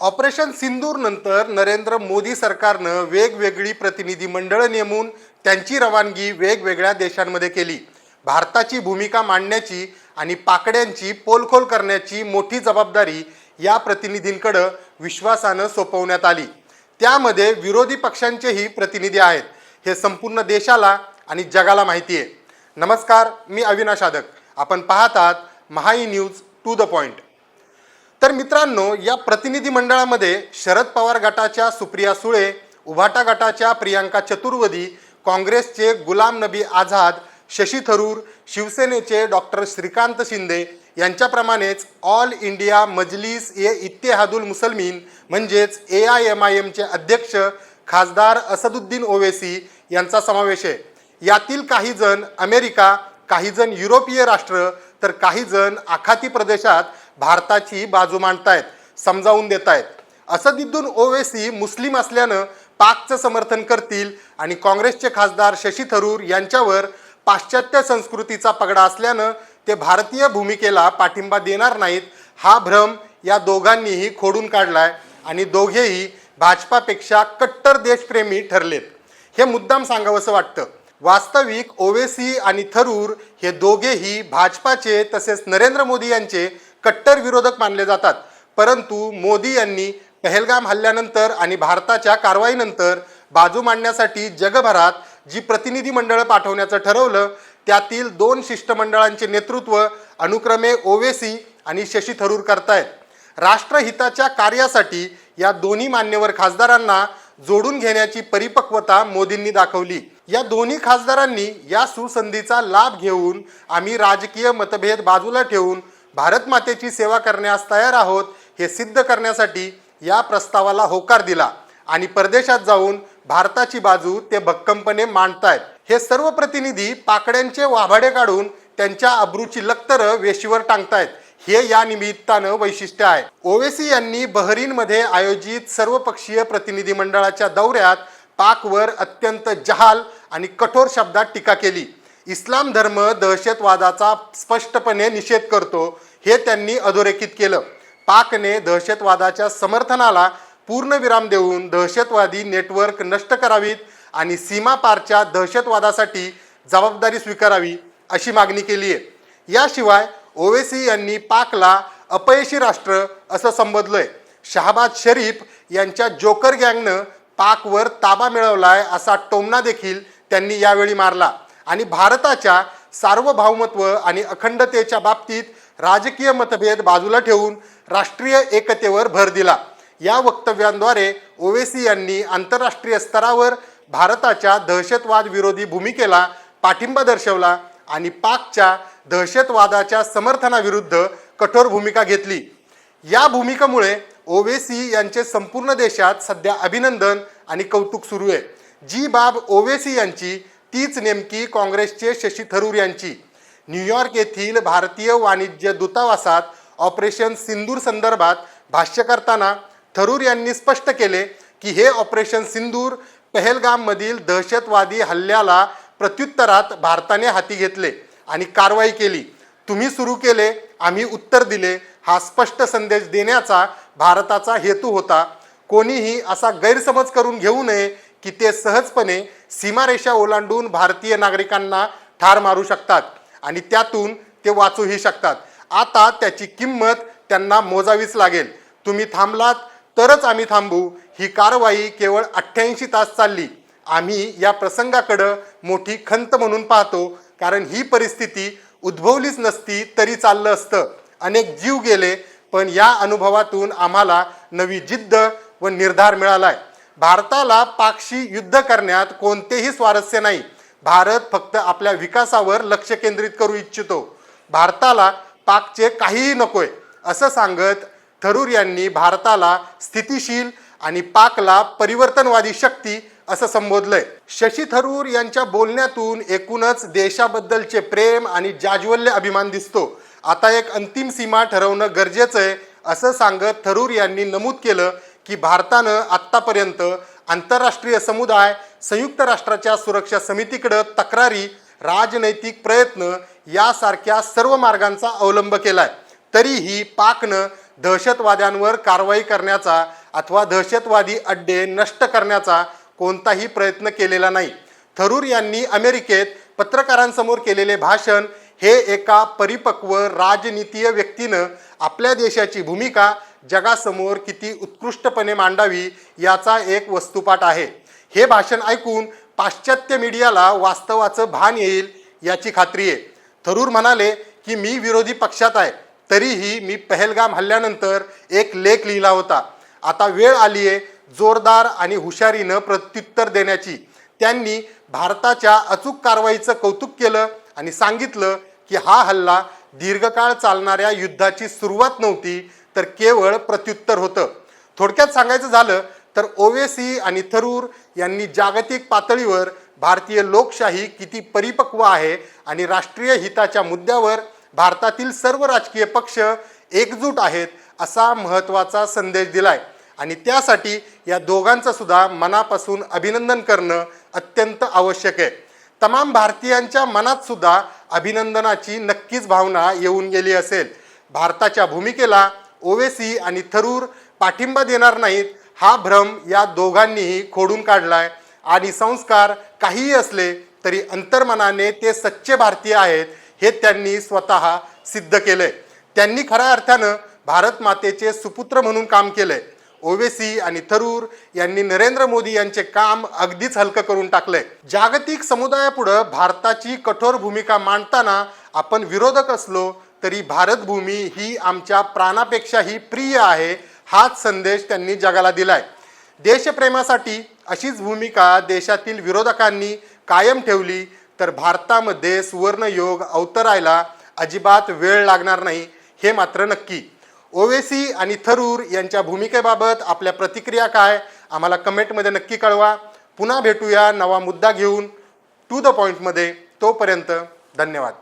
Operation सिंदूरनंतर Narendra Modi सरकारनं वेगवेगळी प्रतिनिधी मंडळं नेमून त्यांची रवानगी वेगवेगळ्या देशांमध्ये केली. भारताची भूमिका मांडण्याची आणि पाकड्यांची पोलखोल करण्याची मोठी जबाबदारी या प्रतिनिधींकडं विश्वासानं सोपवण्यात आली. त्यामध्ये विरोधी पक्षांचेही प्रतिनिधी आहेत. हे संपूर्ण देशाला आणि जगाला माहिती आहे. नमस्कार मी अविनाश आदक. आपण पाहतात Mahai news to the point. तर मित्रांनो या प्रतिनिधी मंडळामध्ये शरद पवार गटाच्या सुप्रिया सुळे उभाटा गटाच्या प्रियांका चतुर्वेदी काँग्रेसचे गुलाम नबी आझाद शशी थरूर शिवसेनेचे डॉक्टर श्रीकांत शिंदे यांच्याप्रमाणेच ऑल इंडिया मजलिस ए इत्तेहादुल मुसलमीन म्हणजेच ए आय एम आय एमचे अध्यक्ष खासदार असदुद्दीन ओवेसी यांचा समावेश आहे. यातील काही जण अमेरिका काही जण युरोपीय राष्ट्र तर काही जण आखाती प्रदेशात भारताची बाजू मांडतायत समजावून देत आहेत असदिद्दून ओवेसी मुस्लिम असल्यानं पाकचं समर्थन करतील आणि काँग्रेसचे खासदार शशी थरूर यांच्यावर पाश्चात्य संस्कृतीचा पगडा असल्यानं ते भारतीय भूमिकेला पाठिंबा देणार नाहीत हा भ्रम या दोघांनीही खोडून काढलाय आणि दोघेही भाजपापेक्षा कट्टर देशप्रेमी ठरलेत. हे मुद्दाम सांगावंसं वाटतं. वास्तविक ओवेसी आणि थरूर हे दोघेही भाजपाचे तसेच नरेंद्र मोदी यांचे कट्टर विरोधक मानले जातात. परंतु मोदी यांनी पहलगाम हल्ल्यानंतर आणि भारताच्या कारवाईनंतर बाजू मांडण्यासाठी जगभरात जी प्रतिनिधी मंडळं पाठवण्याचं ठरवलं त्यातील दोन शिष्टमंडळांचे नेतृत्व अनुक्रमे ओवेसी आणि शशी थरूर करतायत. राष्ट्रहिताच्या कार्यासाठी या दोन्ही मान्यवर खासदारांना जोडून घेण्याची परिपक्वता मोदींनी दाखवली. या दोन्ही खासदारांनी या सुसंधीचा लाभ घेऊन आम्ही राजकीय मतभेद बाजूला ठेवून भारत मातेची सेवा करण्यास तयार आहोत हे सिद्ध करण्यासाठी या प्रस्तावाला होकार दिला आणि परदेशात जाऊन भारताची बाजू ते भक्कमपणे मांडतायत. हे सर्व प्रतिनिधी पाकड्यांचे वाभाडे काढून त्यांच्या अब्रूची लक्तरं वेशीवर टांगतायत. हे या निमित्तानं वैशिष्ट्य आहे. ओवेसी यांनी बहरीनमध्ये आयोजित सर्वपक्षीय प्रतिनिधी मंडळाच्या दौऱ्यात पाकवर अत्यंत जहाल आणि कठोर शब्दात टीका केली. इस्लाम धर्म दहशतवादाचा स्पष्टपणे निषेध करतो हे त्यांनी अधोरेखित केलं. पाकने दहशतवादाच्या समर्थनाला पूर्णविराम देऊन दहशतवादी नेटवर्क नष्ट करावीत आणि सीमापारच्या दहशतवादासाठी जबाबदारी स्वीकारावी अशी मागणी केली आहे. याशिवाय ओवेसी यांनी पाकला अपयशी राष्ट्र असं संबोधलंय. शहाबाद शरीफ यांच्या जोकर गँगनं पाकवर ताबा मिळवलाय असा टोमना देखील त्यांनी यावेळी मारला. आणि भारताच्या सार्वभौमत्व आणि अखंडतेच्या बाबतीत राजकीय मतभेद बाजूला ठेवून राष्ट्रीय एकतेवर भर दिला. या वक्तव्यांद्वारे ओवेसी यांनी आंतरराष्ट्रीय स्तरावर भारताच्या दहशतवाद विरोधी भूमिकेला पाठिंबा दर्शवला आणि पाकच्या दहशतवादाच्या समर्थनाविरुद्ध कठोर भूमिका घेतली. या भूमिकेमुळे ओवेसी यांचे संपूर्ण देशात सध्या अभिनंदन आणि कौतुक सुरू आहे. जी बाब ओवेसी यांची तीच नेमकी काँग्रेसचे शशी थरूर यांची. न्यूयॉर्क येथील भारतीय वाणिज्य दूतावासात ऑपरेशन सिंदूर संदर्भात भाष्य करताना थरूर यांनी स्पष्ट केले की हे ऑपरेशन सिंदूर पहलगाममधील दहशतवादी हल्ल्याला प्रत्युत्तरात भारताने हाती घेतले आणि कारवाई केली. तुम्ही सुरू केले आम्ही उत्तर दिले हा स्पष्ट संदेश देण्याचा भारताचा हेतू होता. कोणीही असा गैरसमज करून घेऊ नये की ते सहजपणे सीमारेषा ओलांडून भारतीय नागरिकांना ठार मारू शकतात आणि त्यातून ते वाचूही शकतात. आता त्याची किंमत त्यांना मोजावीच लागेल. तुम्ही थांबलात तरच आम्ही थांबू. ही कारवाई केवळ अठ्ठ्याऐंशी तास चालली. आम्ही या प्रसंगाकडं मोठी खंत म्हणून पाहतो कारण ही परिस्थिती उद्भवलीच नसती तरी चाललं असतं. अनेक जीव गेले पण या अनुभवातून आम्हाला नवी जिद्द व निर्धार मिळाला आहे भारताला पाकशी युद्ध करण्यात कोणतेही स्वारस्य नाही. भारत फक्त आपल्या विकासावर लक्ष केंद्रित करू इच्छितो. भारताला पाकचे काहीही नकोय असं सांगत थरूर यांनी भारताला स्थितिशील आणि पाकला परिवर्तनवादी शक्ती असं संबोधलंय. शशी थरूर यांच्या बोलण्यातून एकूणच देशाबद्दलचे प्रेम आणि जाज्वल्य अभिमान दिसतो. आता एक अंतिम सीमा ठरवणं गरजेचं आहे असं सांगत थरूर यांनी नमूद केलं की भारतानं आत्तापर्यंत आंतरराष्ट्रीय समुदाय संयुक्त राष्ट्राच्या सुरक्षा समितीकडं तक्रारी राजनैतिक प्रयत्न यासारख्या सर्व मार्गांचा अवलंब केलाय. तरीही पाकनं दहशतवाद्यांवर कारवाई करण्याचा अथवा दहशतवादी अड्डे नष्ट करण्याचा कोणताही प्रयत्न केलेला नाही. थरूर यांनी अमेरिकेत पत्रकारांसमोर केलेले भाषण हे एका परिपक्व राजनीतीय व्यक्तीनं आपल्या देशाची भूमिका जगासमोर किती उत्कृष्टपणे मांडावी याचा एक वस्तुपाठ आहे. हे भाषण ऐकून पाश्चात्य मीडियाला वास्तवाचं भान येईल याची खात्री आहे. थरूर म्हणाले की मी विरोधी पक्षात आहे. तरीही मी पहलगाम हल्ल्यानंतर एक लेख लिहिला होता. आता वेळ आली आहे जोरदार आणि हुशारीनं प्रत्युत्तर देण्याची. त्यांनी भारताच्या अचूक कारवाईचं कौतुक केलं आणि सांगितलं की हा हल्ला दीर्घकाळ चालणाऱ्या युद्धाची सुरुवात नव्हती तर केवळ प्रत्युत्तर होतं. थोडक्यात सांगायचं झालं तर ओवेसी आणि थरूर यांनी जागतिक पातळीवर भारतीय लोकशाही किती परिपक्व आहे आणि राष्ट्रीय हिताच्या मुद्द्यावर भारतातील सर्व राजकीय पक्ष एकजूट आहेत असा महत्त्वाचा संदेश दिलाय. आणि त्यासाठी या दोघांचं सुद्धा मनापासून अभिनंदन करणं अत्यंत आवश्यक आहे. तमाम भारतीयांच्या मनात सुद्धा अभिनंदनाची नक्कीच भावना येऊन गेली असेल. भारताच्या भूमिकेला ओवेसी आणि थरूर पाठिंबा देणार नाहीत. हा भ्रम या दोघांनीही खोडून काढलाय. आणि संस्कार काहीही असले तरी अंतर्मनाने ते सच्चे भारतीय आहेत हे त्यांनी स्वतः सिद्ध केलंय. त्यांनी खऱ्या अर्थानं भारत मातेचे सुपुत्र म्हणून काम केलंय. ओवेसी आणि थरूर यांनी नरेंद्र मोदी यांचे काम अगदीच हलकं करून टाकलंय. जागतिक समुदायापुढं भारताची कठोर भूमिका मांडताना आपण विरोधक असलो तरी भारतभूमी ही आमच्या प्राणापेक्षाही प्रिय आहे हाच संदेश त्यांनी जगाला दिलाय. देशप्रेमासाठी अशीच भूमिका देशातील विरोधकांनी कायम ठेवली तर भारतामध्ये सुवर्णयोग अवतरायला अजिबात वेळ लागणार नाही हे मात्र नक्की. ओवेसी आणि थरूर यांच्या भूमिकेबाबत आपल्या प्रतिक्रिया काय आम्हाला कमेंटमध्ये नक्की कळवा. पुन्हा भेटूया नवा मुद्दा घेऊन. टू द पॉईंटमध्ये तोपर्यंत धन्यवाद.